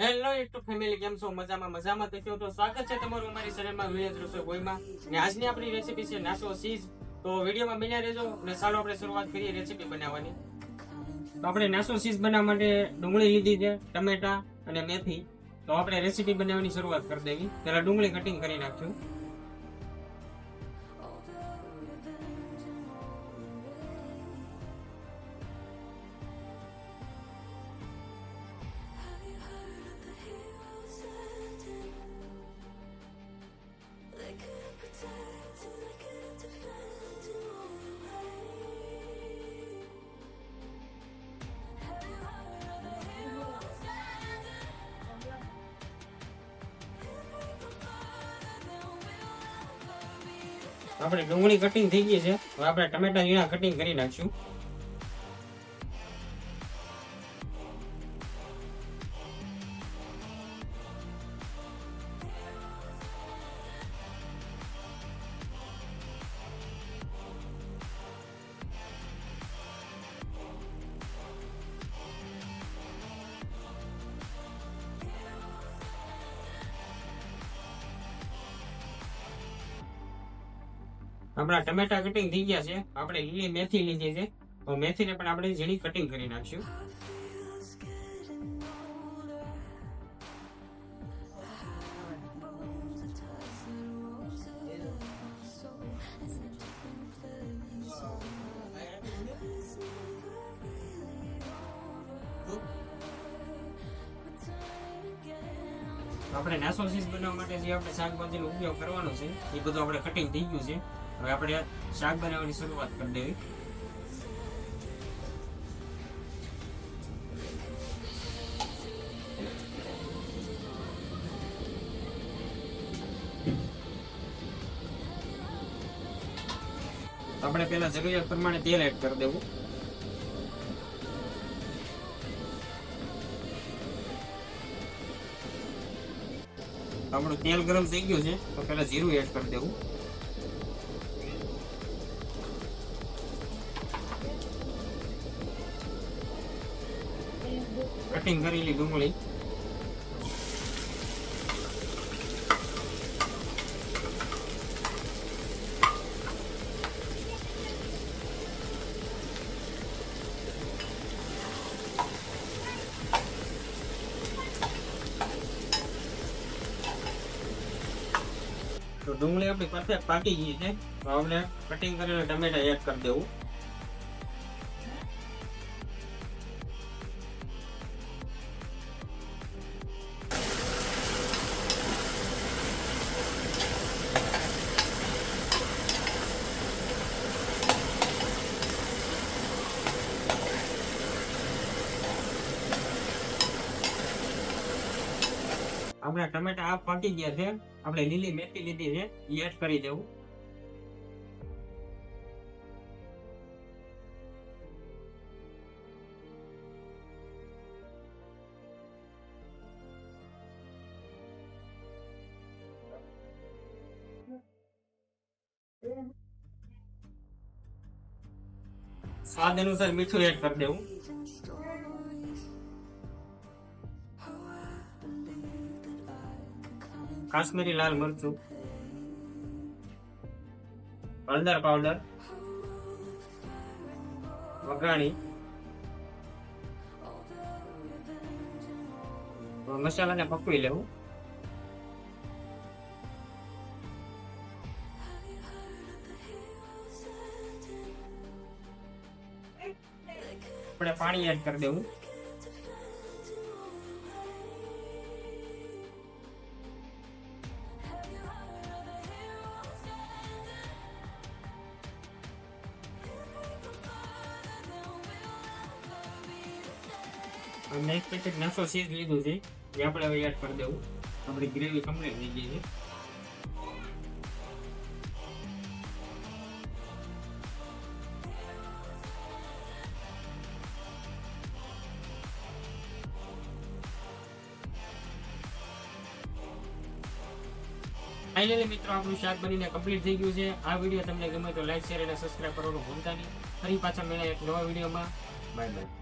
Hello YouTube family કેમ છો? મજામાં મજામાં. તો તો સ્વાગત છે તમારું અમારી ચેનલમાં વિલેજ રસોઈ કોઈમાં ને આજની આપણી રેસીપી છે નાસો સીઝ તો વિડીયોમાં બન્યા રહેજો અને ચાલો આપણે શરૂઆત કરીએ રેસીપી બનાવવાની. તો આપણે નાસો સીઝ બનાવવા માટે ડુંગળી લીધી છે, ટમેટા અને મેથી. તો આપણે રેસીપી બનાવવાની શરૂઆત કરી દેવી. પહેલાં ડુંગળી કટિંગ કરી નાખશું. આપણે ડુંગળી કટિંગ થઈ ગઈ છે. હવે આપણે ટમેટા ઝીણા કટિંગ કરી નાખશું. આપણા ટમેટા કટિંગ થઈ ગયા છે. આપણે લીલી મેથી લીધી છે. તો મેથીને પણ આપણે ઝીણી કટિંગ કરી નાખશું. આપણે નાસો બનાવવા માટે જે આપણે શાકભાજીનો ઉપયોગ કરવાનો છે, એ બધું આપણે કટિંગ થઈ ગયું છે. હવે આપણે શાક બનાવવાની શરૂઆત કરી દેવી. આપણે પહેલા જરૂરિયાત પ્રમાણે તેલ એડ કરી દેવું. આપણું તેલ ગરમ થઈ ગયું છે, તો પહેલા જીરું એડ કરી દેવું. કટિંગ કરેલી ડુંગળી તો ડુંગળી આપણી પરફેક્ટ પાકી ગઈ છે. તો આપણે કટિંગ કરેલા ટમેટા એડ કરી દેવું. આપણે ટમેટા આ પાકી ગયા છે. આપણે લીલી મેથી લીધી છે. એ એડ કરી દેવું. સ્વાદ અનુસાર મીઠું એડ કરી દેવું. કાશ્મીરી લાલ મરચું હળદર પાવડર વઘાણી મસાલાને પકવી લેવું. આપણે પાણી એડ કરી દેવું. એક પેકેટ નાસો સીઝ લીધું છે. જે આપણે હવે એડ કરી દેવું. આપણી ગ્રેવી કમ્પ્લીટ થઈ ગઈ છે. ફાઇનલી મિત્રો, આપણું શાક બનીને કમ્પ્લીટ થઈ ગયું છે. આ વીડિયો તમને ગમે તો લાઈક શેર અને સબસ્ક્રાઇબ કરવાનું ભૂલતા નહીં. ફરી પાછા મળ્યા એક નવા વિડીયોમાં બાય બાય